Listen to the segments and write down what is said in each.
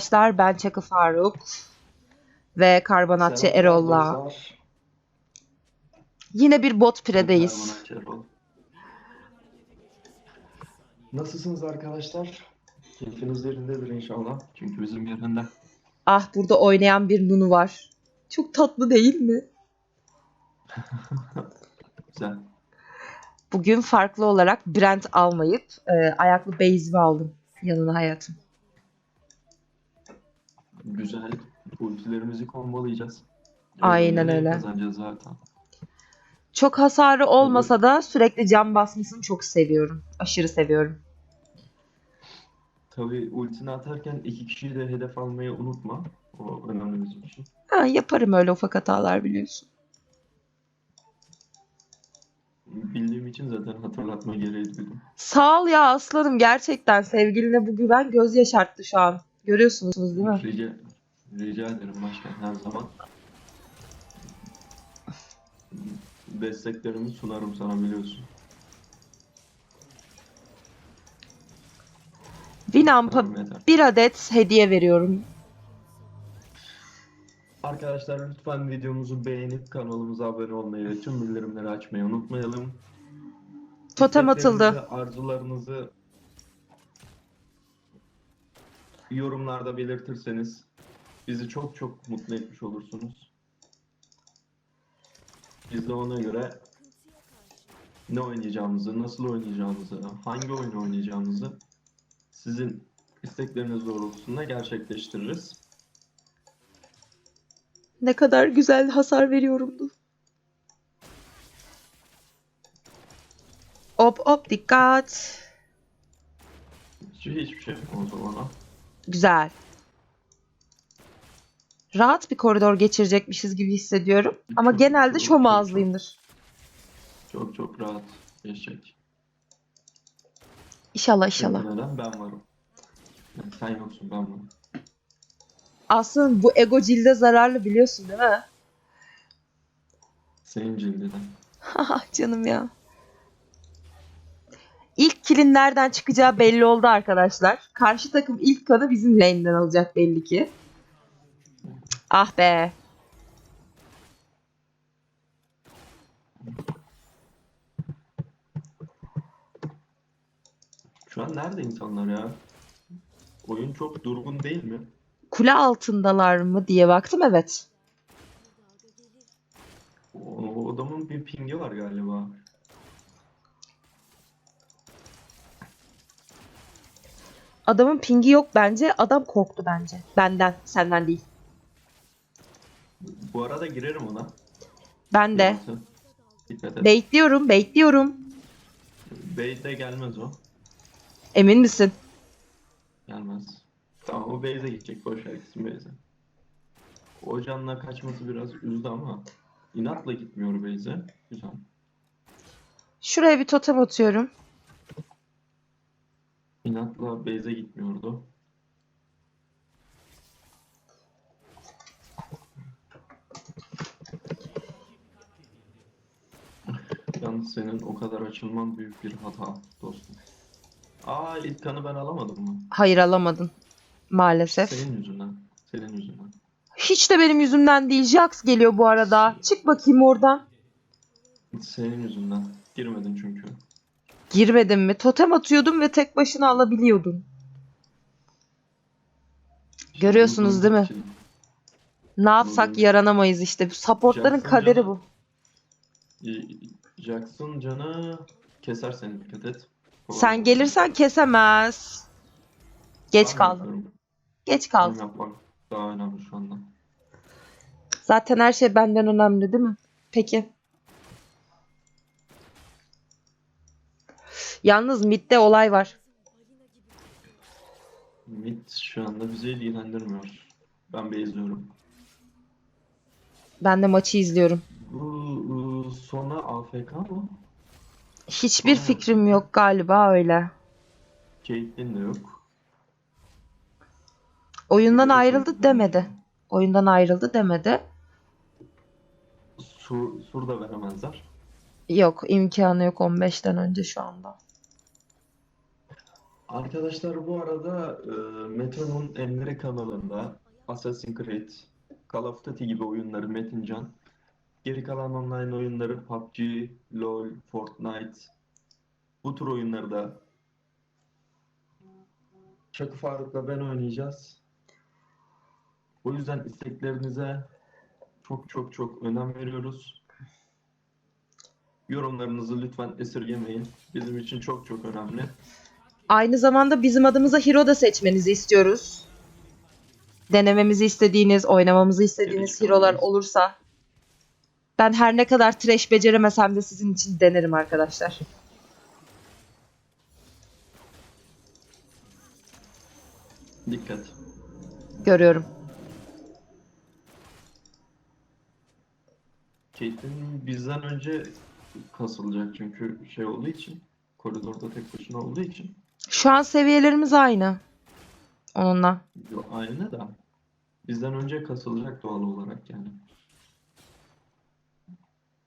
arkadaşlar. Ben Çakı Faruk ve Karbonatçı Selam Erol'la yine bir bot piredeyiz. Erol. Nasılsınız arkadaşlar? Keyfiniz yerindedir inşallah. Çünkü bizim yerinde. Ah burada oynayan bir Nunu var. Çok tatlı değil mi? Güzel. Bugün farklı olarak Brent almayıp e, ayaklı Beyz'i aldım yanına hayatım. Güzel. Ultilerimizi kombolayacağız. Aynen Nereye öyle. Kazanacağız zaten. Çok hasarı olmasa da sürekli cam basmasını çok seviyorum. Aşırı seviyorum. Tabii ultini atarken iki kişiyi de hedef almayı unutma. O önemli bizim için. Ha, yaparım öyle ufak hatalar biliyorsun. Bildiğim için zaten hatırlatma gereği duydum. Sağ ol ya aslanım gerçekten sevgiline bu güven göz yaşarttı şu an. Görüyorsunuz değil mi? Rica, rica ederim başkan her zaman. Desteklerimi sunarım sana biliyorsun. Winamp'a Tamam, yeter. bir adet hediye veriyorum. Arkadaşlar lütfen videomuzu beğenip kanalımıza abone olmayı ve tüm bildirimleri açmayı unutmayalım. Totem İsteklerinizi, atıldı. Arzularınızı yorumlarda belirtirseniz bizi çok çok mutlu etmiş olursunuz. Biz de ona göre ne oynayacağımızı, nasıl oynayacağımızı, hangi oyunu oynayacağımızı sizin istekleriniz doğrultusunda gerçekleştiririz. Ne kadar güzel hasar veriyorumdu. Hop hop dikkat. Hiç, hiçbir şey o zaman. Güzel. Rahat bir koridor geçirecekmişiz gibi hissediyorum. Ama Çok, genelde çok, çok, ağızlıyımdır. Çok çok rahat geçecek. İnşallah inşallah. Neden? Ben varım. Yani sen yoksun ben varım. Aslında bu ego cilde zararlı biliyorsun değil mi? Senin cildine. Canım ya. İlk kilin nereden çıkacağı belli oldu arkadaşlar. Karşı takım ilk kanı bizim lane'den alacak belli ki. Ah be. Şu an nerede insanlar ya? Oyun çok durgun değil mi? Kule altındalar mı diye baktım evet. O, o adamın bir pingi var galiba. Adamın pingi yok bence. Adam korktu bence. Benden, senden değil. Bu arada girerim ona. Ben de. Dikkat et. Bekliyorum, bekliyorum. Base'de gelmez o. Emin misin? Gelmez. Tamam o base'e gidecek. Boş ver gitsin base'e. O canla kaçması biraz üzdü ama inatla gitmiyor base'e. Güzel. Şuraya bir totem atıyorum. İnatla base'e gitmiyordu. Yalnız senin o kadar açılman büyük bir hata dostum. Aa ilk kanı ben alamadım mı? Hayır alamadın. Maalesef. Senin yüzünden. Senin yüzünden. Hiç de benim yüzümden değil. Jax geliyor bu arada. Çık bakayım oradan. Senin yüzünden. Girmedin çünkü. Girmedim mi? Totem atıyordum ve tek başına alabiliyordum. İşte Görüyorsunuz değil mi? Ne yapsak yaranamayız işte. Supportların Jax'ın kaderi bu. Jackson canı keser seni dikkat et. Sen gelirsen kesemez. Geç kaldım. Geç kaldım. daha önemli şu anda. Zaten her şey benden önemli değil mi? Peki. Yalnız midde olay var. Mid şu anda bizi ilgilendirmiyor. Ben bezliyorum. Ben de maçı izliyorum. Bu ıı, sona AFK mı? Hiçbir Aa. fikrim yok galiba öyle. Caitlyn de yok. Oyundan ayrıldı demedi. Oyundan ayrıldı demedi. Sur, sur da veremezler. Yok imkanı yok 15'ten önce şu anda. Arkadaşlar bu arada e, Mete'nin Emre kanalında Assassin's Creed, Call of Duty gibi oyunları Metincan, geri kalan online oyunları PUBG, LoL, Fortnite, bu tür oyunları da Çakı Faruk'la ben oynayacağız. O yüzden isteklerinize çok çok çok önem veriyoruz. Yorumlarınızı lütfen esirgemeyin. Bizim için çok çok önemli. Aynı zamanda bizim adımıza hero da seçmenizi istiyoruz. Denememizi istediğiniz, oynamamızı istediğiniz hero'lar olursa ben her ne kadar trash beceremesem de sizin için denerim arkadaşlar. Dikkat. Görüyorum. Caitlyn bizden önce kasılacak çünkü şey olduğu için koridorda tek başına olduğu için Şu an seviyelerimiz aynı. Onunla. Yo, aynı da bizden önce kasılacak doğal olarak yani.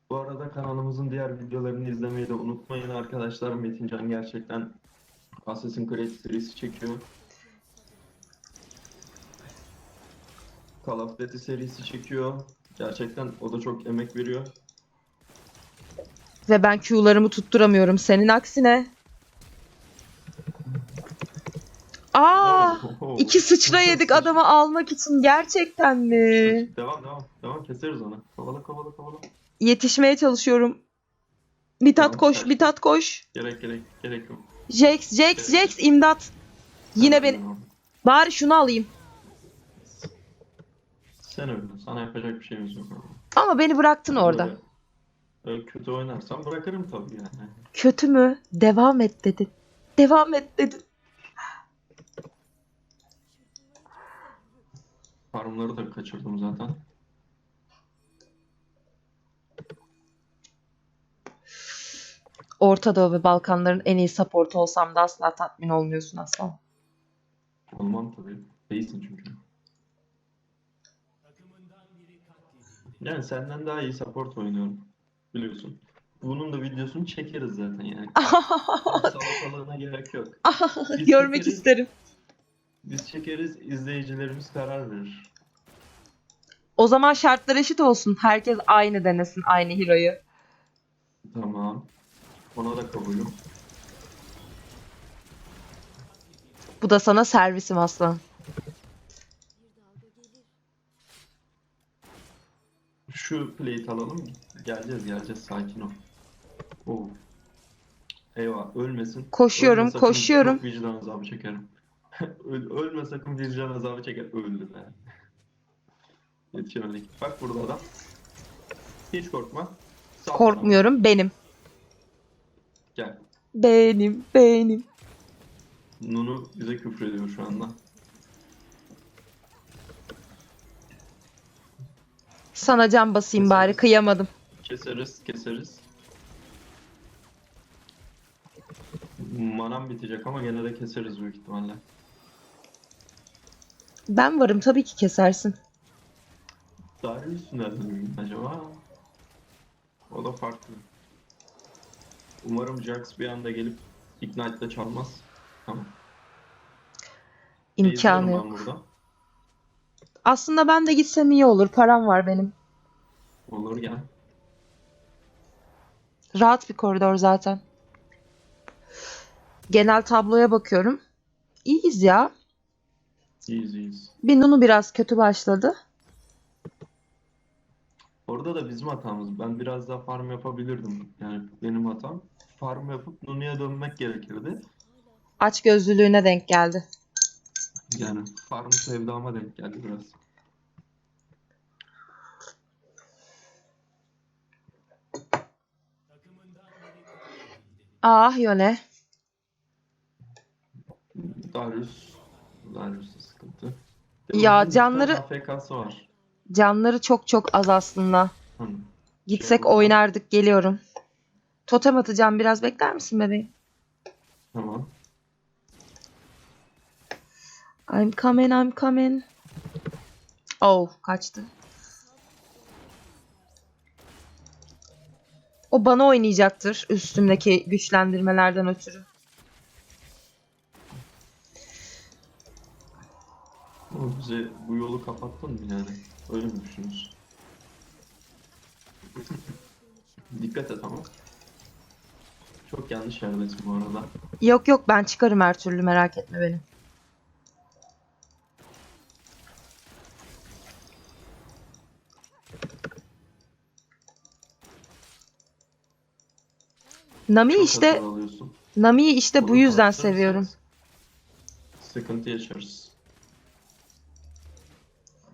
Bu arada kanalımızın diğer videolarını izlemeyi de unutmayın arkadaşlar. Metincan gerçekten Assassin's Creed serisi çekiyor. Call of Duty serisi çekiyor. Gerçekten o da çok emek veriyor. Ve ben Q'larımı tutturamıyorum. Senin aksine. Aa! Oho. İki sıçra yedik adamı almak için. Gerçekten mi? Devam devam. Devam keseriz onu. Kovala kovala kovala. Yetişmeye çalışıyorum. Mithat Tamam, koş. Mithat koş. Gerek gerek gerek yok. Jax, Jax, Jax imdat. Yine beni. abi. Bari şunu alayım. Sen öldün. Sana yapacak bir şeyimiz yok. Ama beni bıraktın orada. Böyle kötü oynarsan bırakırım tabii yani. Kötü mü? Devam et dedin. Devam et dedin. Farmları da kaçırdım zaten. Orta Doğu ve Balkanların en iyi supportu olsam da asla tatmin olmuyorsun aslan. Olmam tabii. Değilsin çünkü. Yani senden daha iyi support oynuyorum. Biliyorsun. Bunun da videosunu çekeriz zaten yani. Salatalığına gerek yok. Görmek çekeriz, isterim. Biz çekeriz, izleyicilerimiz karar verir. O zaman şartlar eşit olsun. Herkes aynı denesin aynı hero'yu. Tamam. Ona da kabulüm. Bu da sana servisim aslan. Şu plate alalım. Geleceğiz geleceğiz sakin ol. Oo. Eyvah ölmesin. Koşuyorum, Ölme sakın, koşuyorum. Çok vicdan azabı çekerim. Öl- Ölme sakın vicdan azabı çeker. Öldü be. Yetişemedik. Bak burada adam. Hiç korkma. Bana. Korkmuyorum benim. Gel. Benim, benim. Nunu bize küfür ediyor şu anda. Sana can basayım bari kıyamadım. Keseriz, keseriz. Manam bitecek ama gene de keseriz büyük ihtimalle. Ben varım tabii ki kesersin. Darius nerede miyim acaba? O da farklı. Umarım Jax bir anda gelip Ignite'da çalmaz. Tamam. İmkanı yok. ben. Aslında ben de gitsem iyi olur. Param var benim. Olur gel. Rahat bir koridor zaten. Genel tabloya bakıyorum. İyiyiz ya. İyiyiz iyiyiz. Bir Nunu biraz kötü başladı. Orada da bizim hatamız. Ben biraz daha farm yapabilirdim. Yani benim hatam. Farm yapıp Nunu'ya dönmek gerekirdi. Aç gözlülüğüne denk geldi. Yani farm sevdama denk geldi biraz. Ah Yone. Darius. Darius'ta sıkıntı. Ya canları- AFK'sı var. Canları çok çok az aslında. Hı. Gitsek oldu. oynardık geliyorum. Totem atacağım biraz bekler misin bebeğim? Tamam. I'm coming I'm coming. Oh kaçtı. O bana oynayacaktır üstümdeki güçlendirmelerden ötürü. Bu yolu kapattın mı yani? Öyle mi düşünüyorsun? Dikkat et ama. Çok yanlış yerdesin bu arada. Yok yok ben çıkarım her türlü merak etme beni. Nami Çok işte hata alıyorsun. Nami'yi işte bu Bunu yüzden kapatırsanız seviyorum. Sıkıntı yaşarız.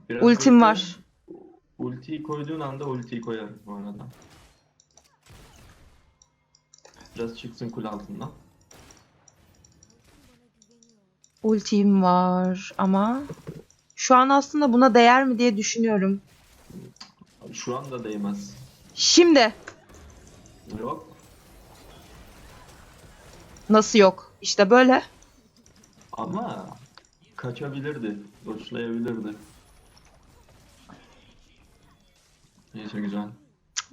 Biraz Ultim bekle. var. Ultiyi koyduğun anda ultiyi koyarım bu arada. Biraz çıksın kul altından. Ultim var ama şu an aslında buna değer mi diye düşünüyorum. Şu anda değmez. Şimdi Yok. nasıl yok? İşte böyle. Ama kaçabilirdi. Doçlayabilirdi. Neyse güzel.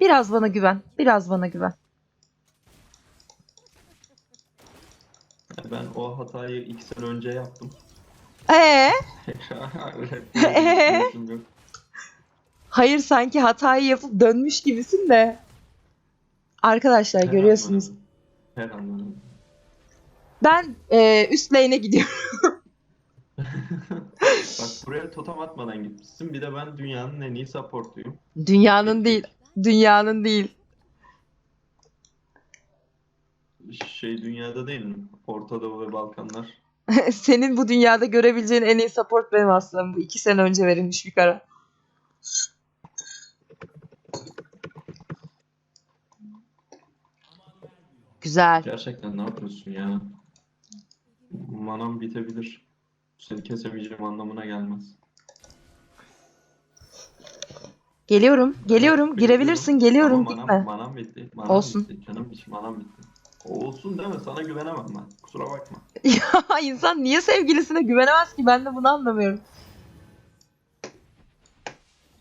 Biraz bana güven. Biraz bana güven. Ben o hatayı iki sene önce yaptım. Ee, yok. hayır sanki hatayı yapıp dönmüş gibisin de. Arkadaşlar Her görüyorsunuz. an Her an öyle. Ben e, üst lane'e gidiyorum. Buraya totem atmadan gitmişsin. Bir de ben dünyanın en iyi supportuyum. Dünyanın değil. Dünyanın değil. Şey dünyada değil mi? Orta Doğu ve Balkanlar. Senin bu dünyada görebileceğin en iyi support benim aslında. Bu iki sene önce verilmiş bir karar. Güzel. Gerçekten ne yapıyorsun ya? Manam bitebilir. Seni kesemeyeceğim anlamına gelmez. Geliyorum. Geliyorum. Girebilirsin. Geliyorum. Ama Gitme. Manam, manam bitti. Manam Olsun. bitti. Canım hiç manam bitti. Olsun deme sana güvenemem ben. Kusura bakma. Ya insan niye sevgilisine güvenemez ki? Ben de bunu anlamıyorum.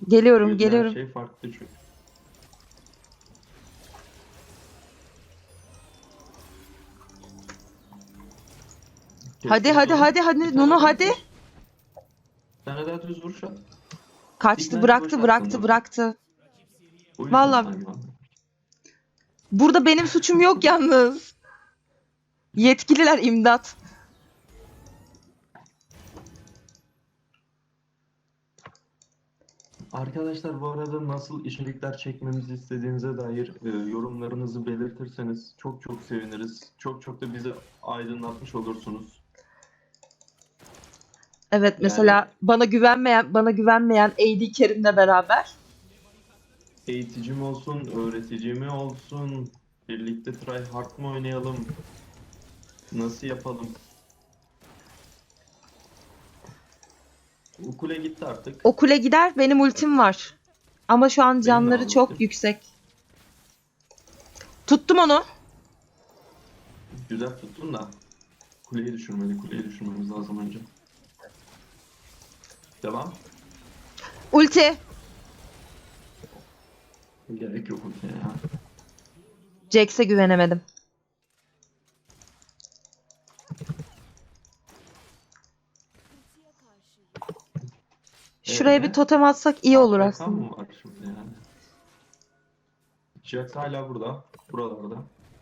Geliyorum. Bu yüzden Geliyorum. Her şey farklı çünkü. Hadi hadi hadi hadi daha hadi. tane daha düz vuruş at. Kaçtı bıraktı bıraktı bıraktı. Vallahi- sana. Burada benim suçum yok yalnız. Yetkililer imdat. Arkadaşlar bu arada nasıl içerikler çekmemizi istediğinize dair e, yorumlarınızı belirtirseniz çok çok seviniriz. Çok çok da bizi aydınlatmış olursunuz. Evet mesela bana güvenmeyen bana güvenmeyen AD Kerim'le beraber Eğiticim olsun, öğretici mi olsun, birlikte try hard mı oynayalım, nasıl yapalım? Ukule gitti artık. o kule gider benim ultim var. Ama şu an canları çok yüksek. Tuttum onu. Güzel tuttun da kuleyi düşürmedi, kuleyi düşürmemiz lazım önce. Devam. Ulti. Gerek yok ultiye ya. Jax'e güvenemedim. Şuraya Ee? bir totem atsak iyi olur Bakan aslında. mı var şimdi yani? Jax hala burada, buralarda.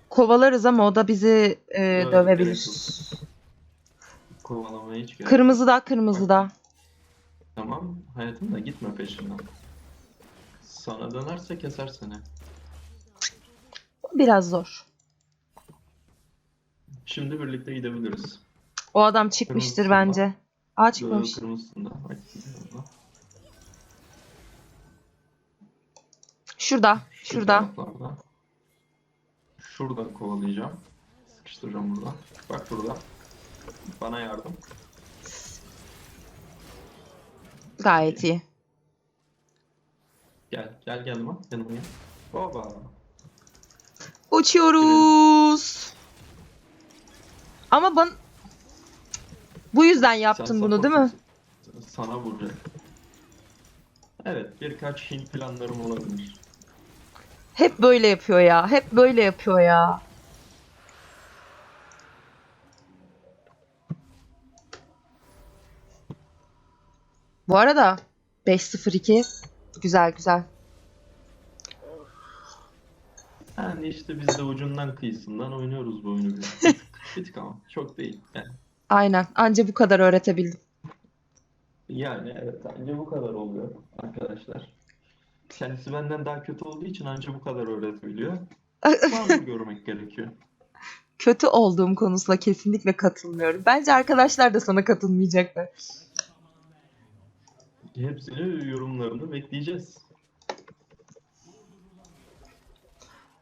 Kovalarız ama o da bizi e, Evet, dövebilir. gerek yok. Kovalamaya hiç gerek yok. Kırmızıda kırmızıda. Tamam, hayatım da gitme peşinden. Sana dönerse keser seni. Biraz zor. Şimdi birlikte gidebiliriz. O adam çıkmıştır Kırmızısında. bence. Aa çıkmamış. Kırmızısında. Şurada. Şu Şurada. taraflarda. Şurada kovalayacağım. Sıkıştıracağım burada. Bak burada. Bana yardım. Gayet iyi. Gel, gel yanıma. Yanıma gel. Baba. Uçuyoruz. Ama ben bu yüzden Sen yaptın bunu değil mi? Sana vuracak. Evet, birkaç Hint planlarım olabilir. Hep böyle yapıyor ya. Hep böyle yapıyor ya. Bu arada 5-0-2 güzel güzel. Yani işte biz de ucundan kıyısından oynuyoruz bu oyunu biraz. Bir tık, ama çok değil. Yani, Aynen. Anca bu kadar öğretebildim. yani evet anca bu kadar oluyor arkadaşlar. Kendisi benden daha kötü olduğu için anca bu kadar öğretebiliyor. Bazı görmek gerekiyor. Kötü olduğum konusuna kesinlikle katılmıyorum. Bence arkadaşlar da sana katılmayacaklar. Hepsini yorumlarını bekleyeceğiz.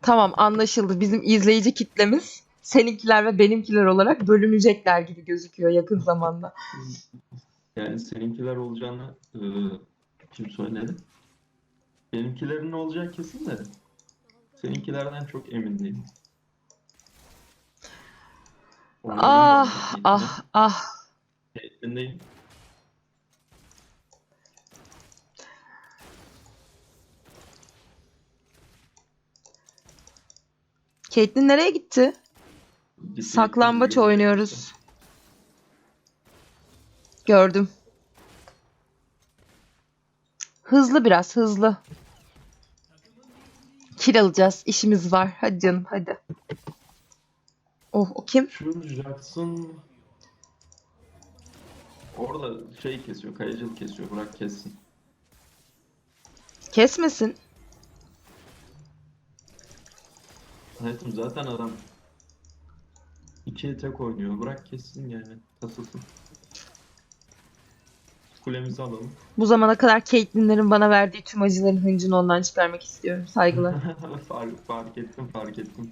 Tamam anlaşıldı. Bizim izleyici kitlemiz seninkiler ve benimkiler olarak bölünecekler gibi gözüküyor yakın zamanda. Yani seninkiler olacağını e, kim söyledi? Benimkilerin olacağı kesin de seninkilerden çok emin değilim. Mı Ah ah ah. Caitlyn'deyim. Caitlyn nereye gitti? Gitti, Saklambaç gitti, oynuyoruz. Gördüm. Hızlı biraz hızlı. Kill alacağız. İşimiz var. Hadi canım hadi. Oh o kim? Şu Jackson orada şey kesiyor, kayıcılık kesiyor. Bırak kessin. Kesmesin. Hayatım zaten adam ikiye tek oynuyor. Bırak kessin yani. Kasılsın. Kulemizi alalım. Bu zamana kadar Caitlyn'lerin bana verdiği tüm acıların hıncını ondan çıkarmak istiyorum. Saygılar. Fark, fark ettim, fark ettim.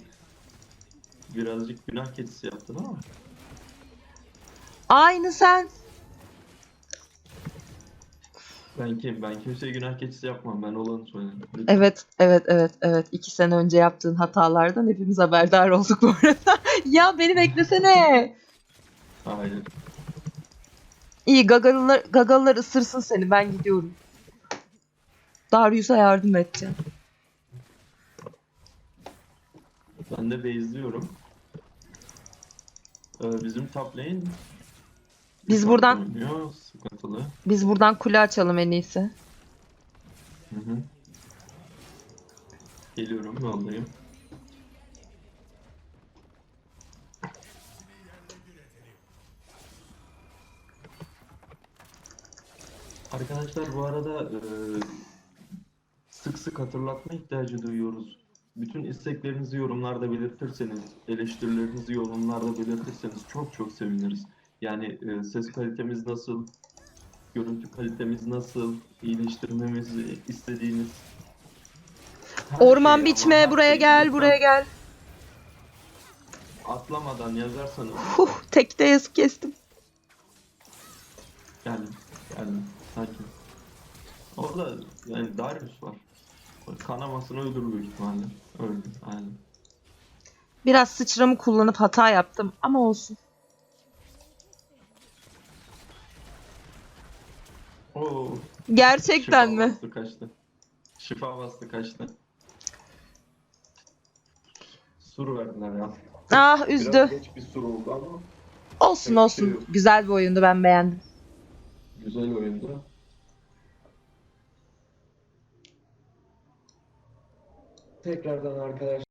Birazcık günah keçisi yaptın ama. Aynı sen. Ben kim? Ben kimseye günah keçisi yapmam. Ben olanı söylerim. Lütfen. Evet, evet, evet, evet. İki sene önce yaptığın hatalardan hepimiz haberdar olduk bu arada. ya beni beklesene. Hayır. İyi gagalılar, gagalılar ısırsın seni. Ben gidiyorum. Darius'a yardım edeceğim. Ben de base'liyorum. Ee, bizim top lane Biz buradan- oynuyor. Sıkıntılı. Biz buradan kule açalım en iyisi. Hı hı. Geliyorum yoldayım. Arkadaşlar bu arada e, sık sık hatırlatma ihtiyacı duyuyoruz. Bütün isteklerinizi yorumlarda belirtirseniz, eleştirilerinizi yorumlarda belirtirseniz çok çok seviniriz. Yani e, ses kalitemiz nasıl, görüntü kalitemiz nasıl, iyileştirmemizi istediğiniz her Orman şeyi biçme buraya gel buraya gel. Atlamadan yazarsanız Huh tekte yazık kestim. geldim, geldim, sakin. Orada yani Darius var. Kanamasını öldürür büyük ihtimalle. Öldü, aynen. Biraz sıçramı kullanıp hata yaptım ama olsun. Oo, Gerçekten şifa mi? bastı kaçtı. Şifa bastı kaçtı. Sur verdiler ya. Ah üzdü. Biraz geç bir sur oldu ama Olsun olsun. Güzel bir oyundu ben beğendim. güzel oyundu. Tekrardan arkadaşlar